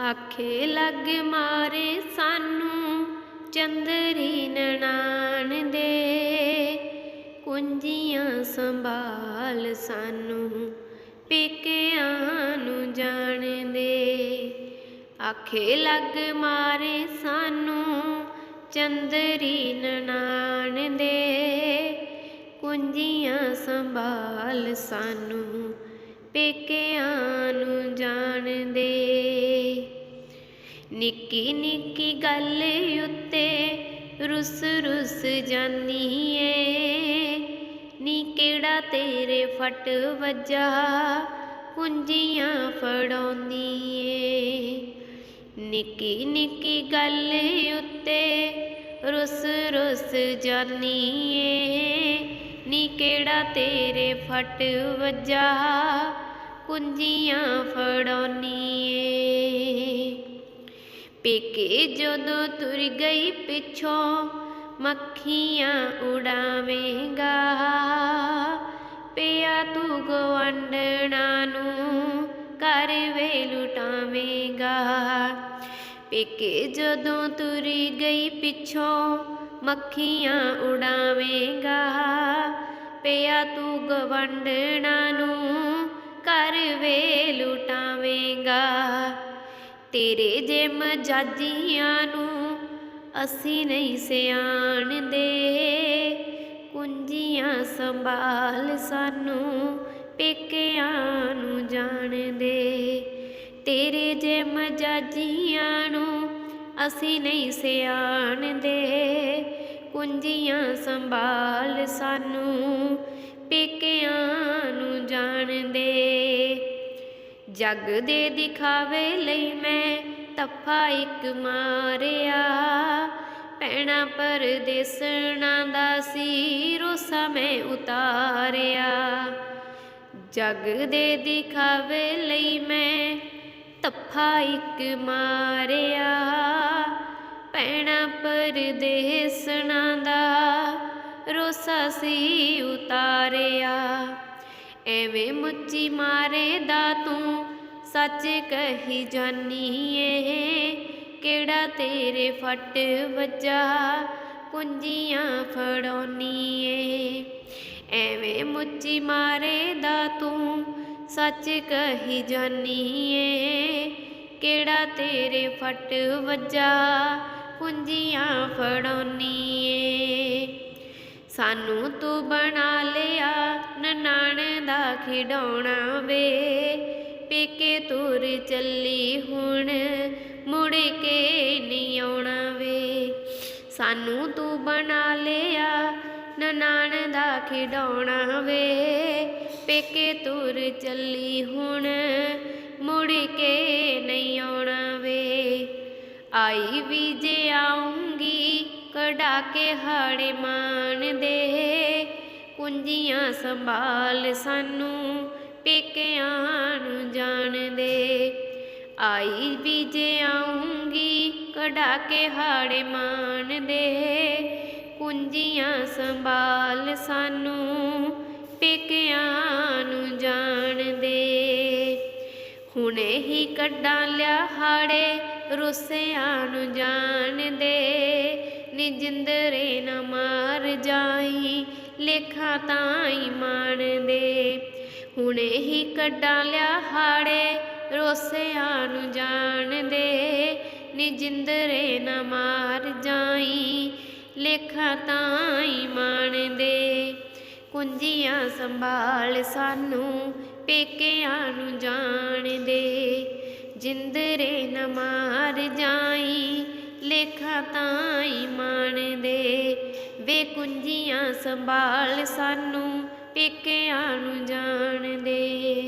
ਆਖੇ ਲੱਗ ਮਾਰੇ ਸਾਨੂੰ ਚੰਦਰੀ ਨਨਾਣ ਦੇ। ਕੁੰਜੀਆਂ ਸੰਭਾਲ ਸਾਨੂੰ ਪੇਕਿਆਂ ਨੂੰ ਜਾਣਦੇ ਆਖੇ ਲੱਗ ਮਾਰੇ ਸਾਨੂੰ ਚੰਦਰੀ ਨਨਾਣ ਦੇ। ਕੁੰਜੀਆਂ ਸੰਭਾਲ ਸਾਨੂੰ ਪੇਕਿਆਂ ਨੂੰ ਜਾਣਦੇ। ਨਿੱਕੀ ਨਿੱਕੀ ਗੱਲ ਉੱਤੇ ਰੁੱਸ ਰੁੱਸ ਜਾਨੀ ਏ ਨੀ ਕਿਹੜਾ ਤੇਰੇ ਫਟ ਵਜਾ ਕੁੰਜੀਆਂ ਫੜਾਉਂਦੀ ਏ ਨਿੱਕੀ ਨਿੱਕੀ ਗੱਲ ਉੱਤੇ ਰੁੱਸ ਰੁੱਸ ਜਾਨੀ ਏ ਨੀ ਕਿਹੜਾ ਤੇਰੇ ਫਟ ਵਜਾ ਕੁੰਜੀਆਂ ਫੜਾਉਣੀ ਏ ਪੇਕੇ ਜਦੋਂ ਤੁਰ ਗਈ ਪਿੱਛੋਂ ਮੱਖੀਆਂ ਉਡਾਵੇਂਗਾ। ਪਿਆ ਤੂੰ ਗਵੰਡਣਾ ਨੂੰ ਘਰ ਵੇ ਲੁਟਾਵੇਂਗਾ। ਪੇਕੇ ਜਦੋਂ ਤੁਰ ਗਈ ਪਿੱਛੋਂ ਮੱਖੀਆਂ ਉਡਾਵੇਂਗਾ। ਪਿਆ ਤੂੰ ਗਵੰਡਣਾ ਨੂੰ ਘਰ ਵੇ ਲੁਟਾਵੇਂਗਾ। ਤੇਰੇ ਜੇ ਮਜਾਜੀਆਂ ਨੂੰ ਅਸੀਂ ਨਹੀਂ ਸਿਆਣਦੇ। ਕੁੰਜੀਆਂ ਸੰਭਾਲ ਸਾਨੂੰ, ਪੇਕਿਆਂ ਨੂੰ ਜਾਣਦੇ। ਤੇਰੇ ਜੇ ਮਜਾਜੀਆਂ ਨੂੰ ਅਸੀਂ ਨਹੀਂ ਸਿਆਣਦੇ। ਕੁੰਜੀਆਂ ਸੰਭਾਲ ਸਾਨੂੰ, ਪੇਕਿਆਂ ਨੂੰ ਜਾਣਦੇ। ਜੱਗ ਦੇ ਦਿਖਾਵੇ ਲਈ ਮੈਂ ਤੱਫਾ ਇੱਕ ਮਾਰਿਆ। ਪੈਣਾ ਪਰਦੇਸਣਾ ਦਾ ਸੀ ਰੋਸਾ ਮੈਂ ਉਤਾਰਿਆ। ਜੱਗ ਦੇ ਦਿਖਾਵੇ ਲਈ ਮੈਂ ਤੱਫਾ ਇੱਕ ਮਾਰਿਆ। ਪੈਣਾ ਪਰਦੇਸਣਾ ਦਾ ਰੋਸਾ ਸੀ ਉਤਾਰਿਆ। ਐਵੇਂ ਮੁੱਚੀ ਮਾਰੇ ਦਾ ਤੂੰ ਸੱਚ ਕਹੀ ਜਾਨੀ ਏ ਕਿਹੜਾ ਤੇਰੇ ਫੱਟ ਵੱਜਾ? ਕੁੰਜੀਆਂ ਫੜਾਉਣੀ ਏ ਐਵੇਂ ਮੁੱਚੀ ਮਾਰੇ ਦਾ ਤੂੰ? ਸੱਚ ਕਹੀ ਜਾਨੀ ਏ ਕਿਹੜਾ ਤੇਰੇ ਫੱਟ ਵੱਜਾ? ਕੁੰਜੀਆਂ ਫੜਾਉਣੀ ਏ ਸਾਨੂੰ ਤੂੰ ਬਣਾ ਲਿਆ, ਨਨਾਣ ਦਾ ਖਿਡੌਣਾ ਵੇ। ਪੇਕੇ ਤੁਰ ਚੱਲੀ ਹੁਣ, ਮੁੜ ਕੇ ਨਹੀਂ ਆਉਣਾ ਵੇ। ਸਾਨੂੰ ਤੂੰ ਬਣਾ ਲਿਆ, ਨਨਾਣ ਦਾ ਖਿਡੌਣਾ ਵੇ। ਪੇਕੇ ਤੁਰ ਚੱਲੀ ਹੁਣ, ਮੁੜ ਕੇ ਨਹੀਂ ਆਉਣਾ ਵੇ। ਆਈ ਵੀ ਜੇ ਆਉਂਗੀ ਕਢਾ ਕੇ ਹਾੜੇ ਮਾਣ ਦੇ ਕੁੰਜੀਆਂ ਸੰਭਾਲ ਸਾਨੂੰ ਪੇਕਿਆਂ ਨੂੰ ਜਾਣਦੇ ਆਈ ਵੀ ਜੇ ਆਉਂਗੀ ਕਢਾ ਕੇ ਹਾੜੇ ਮਾਣ ਦੇ। ਕੁੰਜੀਆਂ ਸੰਭਾਲ ਸਾਨੂੰ, ਪੇਕਿਆਂ ਨੂੰ ਜਾਣਦੇ ਹੁਣੇ ਹੀ ਕੱਢਾਂ ਲਿਆ ਹਾੜੇ, ਰੁੱਸਿਆਂ ਨੂੰ ਜਾਣਦੇ ਦੇ। ਨਾ ਮਾਰ ਜਾਈ, ਲੇਖਾ ਤਾਈ ਮਾਣ ਹੁਣੇ ਹੀ ਕੱਢਾਂ ਲਿਆ ਹਾੜੇ, ਰੋਸਿਆਂ ਨੂੰ ਜਾਣਦੇ ਨੀ ਜਿੰਦਰੇ ਨਾ ਮਾਰ ਜਾਈ, ਲੇਖਾ ਤਾਈ ਮਾਣਦੇ ਕੁੰਜੀਆਂ ਸੰਭਾਲ ਸਾਨੂੰ, ਪੇਕਿਆਂ ਨੂੰ ਜਾਣਦੇ ਜਿੰਦਰੇ ਨਾ ਮਾਰ ਜਾਈ, ਲੇਖਾ ਤਾਈ ਮਾਣਦੇ ਵੇ ਕੁੰਜੀਆਂ ਸੰਭਾਲ ਸਾਨੂੰ ਪੇਕਿਆਂ ਨੂੰ ਜਾਣਦੇ।